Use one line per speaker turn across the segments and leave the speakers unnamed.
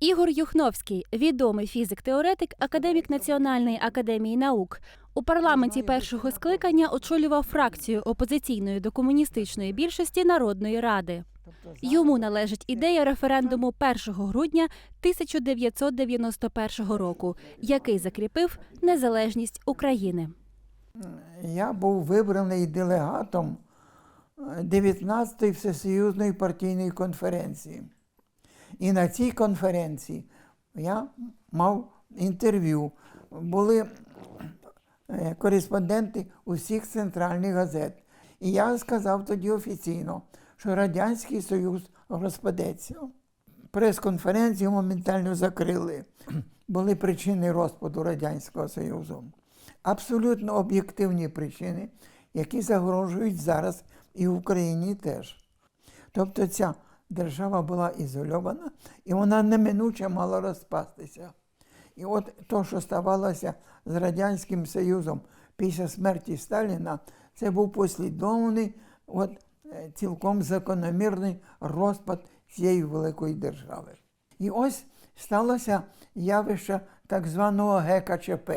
Ігор Юхновський, відомий фізик-теоретик, академік Національної академії наук. У парламенті першого скликання очолював фракцію опозиційної до комуністичної більшості Народної ради. Йому належить ідея референдуму 1 грудня 1991 року, який закріпив незалежність України.
Я був вибраний делегатом е, 19-ї Всесоюзної партійної конференції. І на цій конференції я мав інтерв'ю. Були е, кореспонденти усіх центральних газет. І я сказав тоді офіційно, що Радянський Союз розпадеться. Прес-конференцію моментально закрили. Були причини розпаду Радянського Союзу. Абсолютно об'єктивні причини, які загрожують зараз і в Україні теж. Тобто ця держава була ізольована і вона неминуче мала розпастися. І от то, що ставалося з Радянським Союзом після смерті Сталіна, це був послідовний, от, е, цілком закономірний розпад цієї великої держави. І ось сталося явище так званого ГКЧП.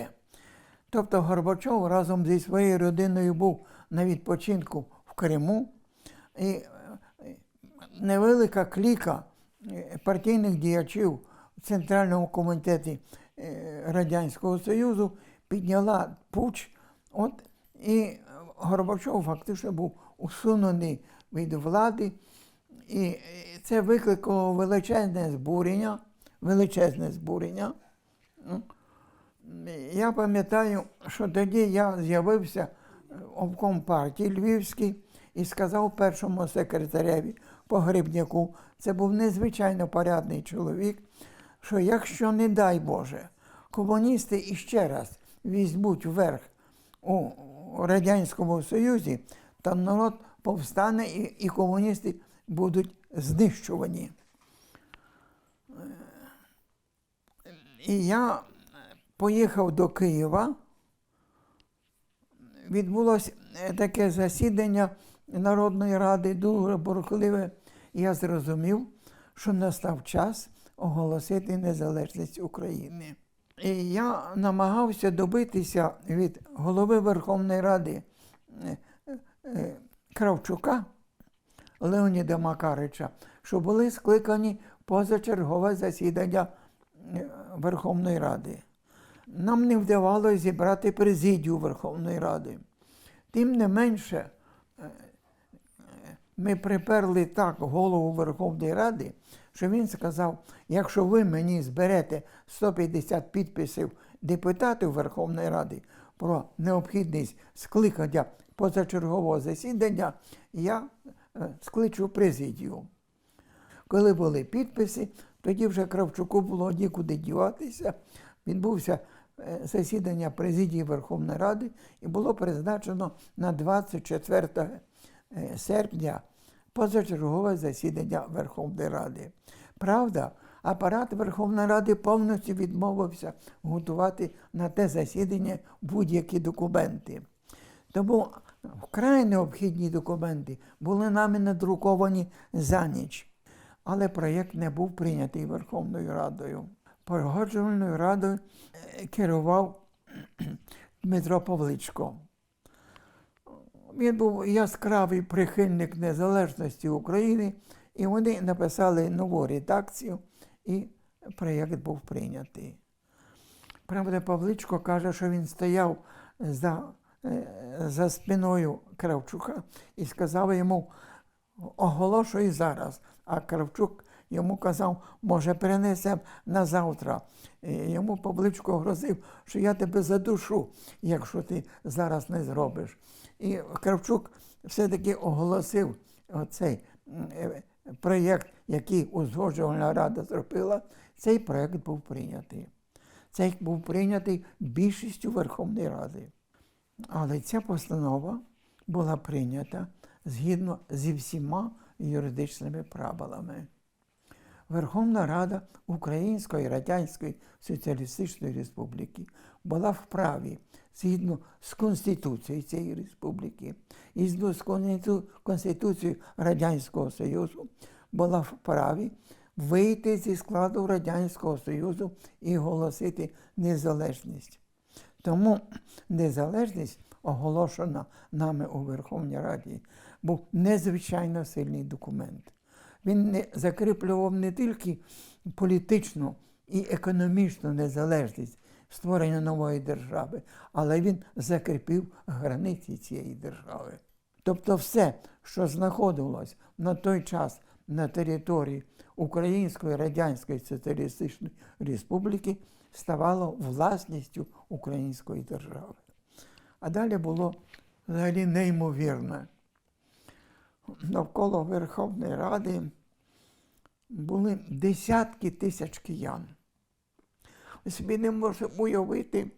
Тобто Горбачов разом зі своєю родиною був на відпочинку в Криму, і е, невелика кліка е, партійних діячів в Центральному комітеті е, Радянського Союзу підняла пуч, от, і Горбачов фактично був усунений від влади, і це викликало величезне збурення, величезне збурення. Я пам'ятаю, що тоді я з'явився обком партії Львівський і сказав першому секретареві погребняку, це був незвичайно порядний чоловік, що якщо, не дай Боже, комуністи іще раз візьмуть вверх у Радянському Союзі, то народ повстане і, і комуністи будуть знищувані. І я поїхав до Києва. Відбулося таке засідання Народної ради, дуже бурхливе. Я зрозумів, що настав час оголосити незалежність України. І я намагався добитися від голови Верховної Ради е, е, Кравчука Леоніда Макарича, що були скликані позачергове засідання е, Верховної Ради. Нам не вдавалося зібрати президію Верховної Ради. Тим не менше, е, ми приперли так голову Верховної Ради, що він сказав: якщо ви мені зберете 150 підписів депутатів Верховної Ради про необхідність скликання позачергового засідання, я е, скличу президію. Коли були підписи, тоді вже Кравчуку було нікуди діватися. Відбувся е, засідання президії Верховної Ради і було призначено на 24 е, серпня позачергове засідання Верховної Ради. Правда, апарат Верховної Ради повністю відмовився готувати на те засідання будь-які документи. Тому вкрай необхідні документи були нами надруковані за ніч. Але проєкт не був прийнятий Верховною Радою. Погоджувальною радою е, керував Дмитро Павличко. Він був яскравий прихильник незалежності України, і вони написали нову редакцію, і проєкт був прийнятий. Правда, Павличко каже, що він стояв за, е, за спиною Кравчука і сказав йому, оголошуй зараз. А Кравчук йому казав, може, перенесемо на завтра. Йому Павличко грозив, що я тебе задушу, якщо ти зараз не зробиш. І Кравчук все-таки оголосив оцей е, проєкт, який узгоджувальна рада зробила. Цей проєкт був прийнятий. Цей був прийнятий більшістю Верховної Ради. Але ця постанова була прийнята згідно зі всіма юридичними правилами. Верховна Рада Української Радянської Соціалістичної Республіки була вправі згідно з Конституцією цієї республіки і з Конституцією Радянського Союзу була вправі вийти зі складу Радянського Союзу і оголосити незалежність. Тому незалежність, оголошена нами у Верховній Раді, був незвичайно сильний документ. Він не закріплював не тільки політичну і економічну незалежність створення нової держави, але він закріпив границі цієї держави. Тобто все, що знаходилось на той час на території Української Радянської Соціалістичної Республіки, ставало власністю Української держави. А далі було взагалі неймовірне. Навколо Верховної Ради були десятки тисяч киян. Собі не можете уявити,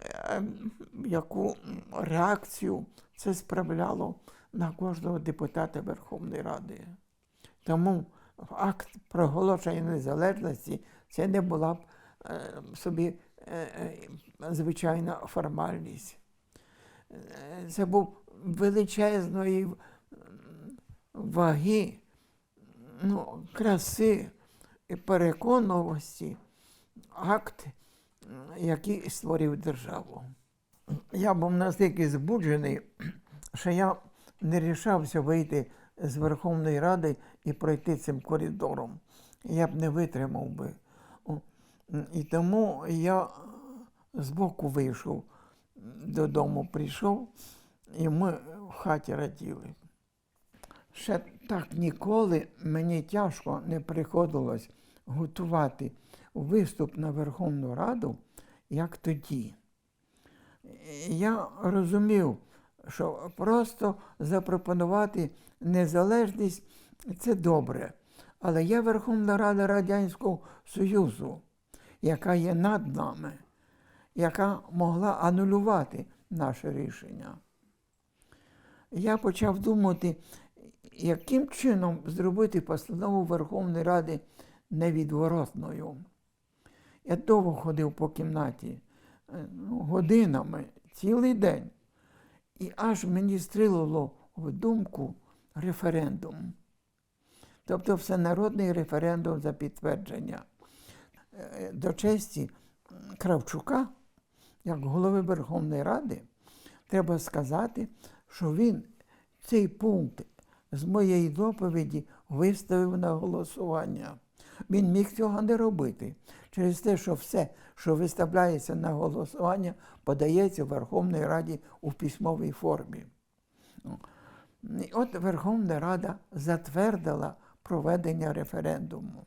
е, яку реакцію це справляло на кожного депутата Верховної Ради. Тому акт проголошення незалежності це не була б е, собі е, е, звичайна формальність. Е, Це був величезної ваги, ну, краси і переконливості акт, який створив державу. Я був настільки збуджений, що я не рішався вийти з Верховної Ради і пройти цим коридором. Я б не витримав би. І тому я збоку вийшов, додому прийшов, і ми в хаті раділи. Ще так ніколи мені тяжко не приходилось готувати виступ на Верховну Раду, як тоді. Я розумів, що просто запропонувати незалежність це добре. Але є Верховна Рада Радянського Союзу, яка є над нами, яка могла анулювати наше рішення. Я почав думати, яким чином зробити постанову Верховної Ради невідворотною. Я довго ходив по кімнаті е, ну, годинами, цілий день. І аж мені стрілило в думку референдум. Тобто всенародний референдум за підтвердження. Е, До честі Кравчука, як голови Верховної Ради, треба сказати, що він цей пункт з моєї доповіді виставив на голосування. Він міг цього не робити через те, що все, що виставляється на голосування, подається Верховній Раді у письмовій формі. І от Верховна Рада затвердила проведення референдуму.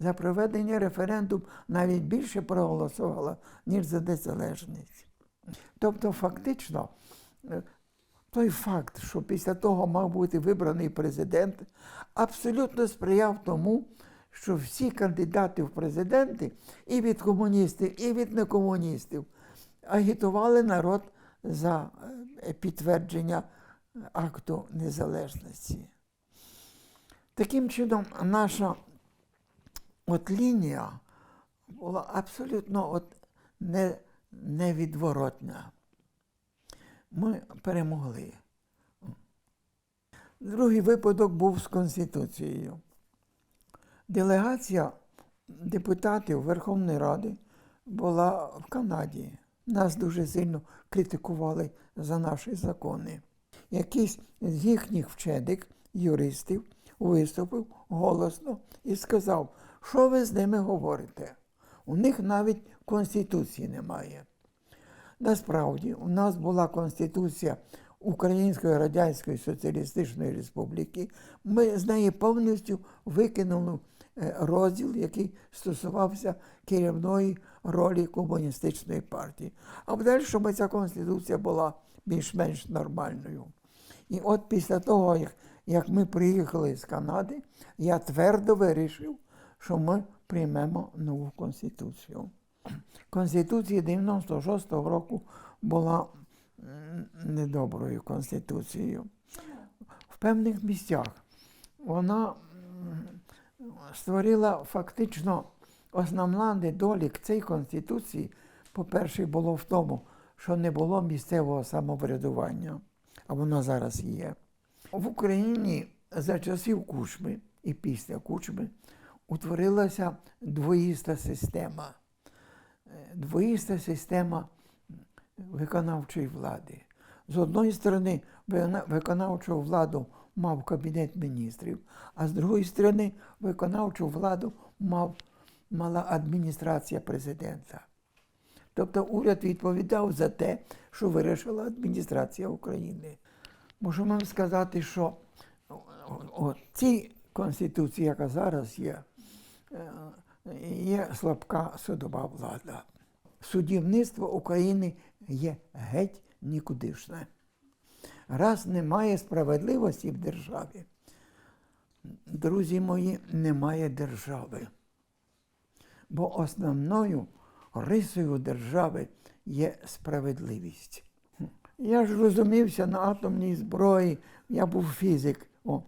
За проведення референдуму навіть більше проголосувала, ніж за незалежність. Тобто, фактично, той факт, що після того мав бути вибраний президент, абсолютно сприяв тому, що всі кандидати в президенти, і від комуністів, і від некомуністів, агітували народ за е, підтвердження акту незалежності. Таким чином, наша от лінія була абсолютно от не, невідворотна. Ми перемогли. Другий випадок був з Конституцією. Делегація депутатів Верховної Ради була в Канаді. Нас дуже сильно критикували за наші закони. Якийсь з їхніх вчених юристів виступив голосно і сказав, що ви з ними говорите. У них навіть конституції немає. Насправді, у нас була Конституція Української Радянської Соціалістичної Республіки. Ми з неї повністю викинули е, розділ, який стосувався керівної ролі комуністичної партії. А в дальшому ця конституція була більш-менш нормальною. І от після того, як, як ми приїхали з Канади, я твердо вирішив, що ми приймемо нову конституцію. Конституція 96-го року була недоброю конституцією. В певних місцях вона створила фактично основна недолік цієї конституції, по-перше, було в тому, що не було місцевого самоврядування, а воно зараз є. В Україні за часів Кучми і після Кучми утворилася двоїста система. Е, Двоїста система виконавчої влади. З одної сторони, виконавчу владу мав Кабінет міністрів, а з другої сторони, виконавчу владу мав, мала адміністрація президента. Тобто уряд відповідав за те, що вирішила адміністрація України. Можу вам сказати, що у цій конституції, яка зараз є, е, є слабка судова влада. Судівництво України є геть нікудишне. Раз немає справедливості в державі, друзі мої, немає держави. Бо основною рисою держави є справедливість. Я ж розумівся на атомній зброї, я був фізик. О.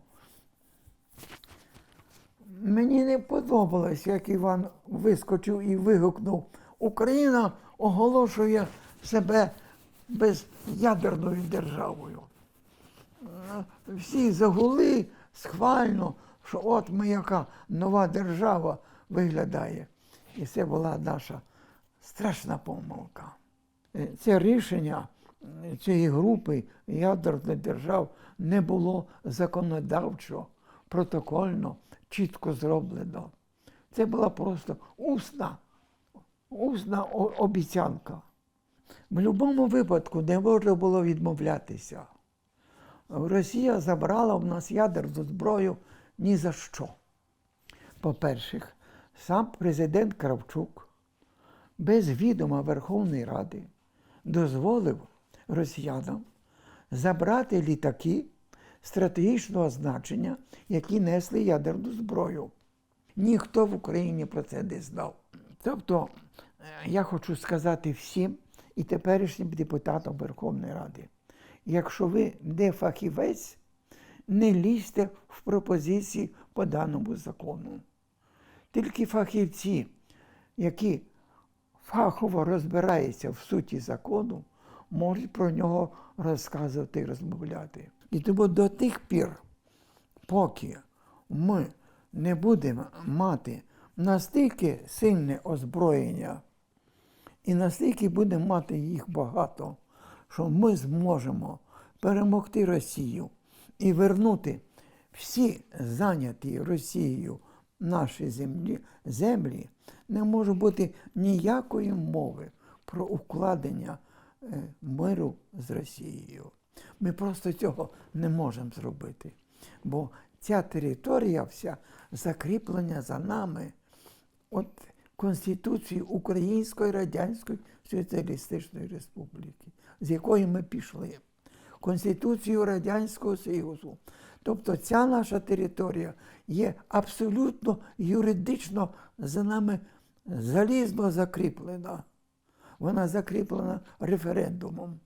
Мені не подобалось, як Іван вискочив і вигукнув: Україна оголошує себе безядерною державою. Е, Всі загули схвально, що от ми яка нова держава виглядає. І це була наша страшна помилка. Е, Це рішення цієї групи ядерних держав не було законодавчо, протокольно, чітко зроблено. Це була просто усна, усна обіцянка. В будь-якому випадку не можна було відмовлятися. Росія забрала в нас ядерну зброю ні за що. По-перше, сам президент Кравчук без відома Верховної Ради дозволив росіянам забрати літаки стратегічного значення, які несли ядерну зброю. Ніхто в Україні про це не знав. Тобто, е, я хочу сказати всім і теперішнім депутатам Верховної Ради, якщо ви не фахівець, не лізьте в пропозиції по даному закону. Тільки фахівці, які фахово розбираються в суті закону, можуть про нього розказувати і розмовляти. І тому до тих пір, поки ми не будемо мати настільки сильне озброєння, і настільки будемо мати їх багато, що ми зможемо перемогти Росію і вернути всі зайняті Росією наші землі, землі, не може бути ніякої мови про укладення е, миру з Росією. Ми просто цього не можемо зробити. Бо ця територія вся закріплена за нами от Конституції Української Радянської Соціалістичної Республіки, з якої ми пішли. Конституцію Радянського Союзу. Тобто ця наша територія є абсолютно юридично за нами залізно закріплена. Вона закріплена референдумом.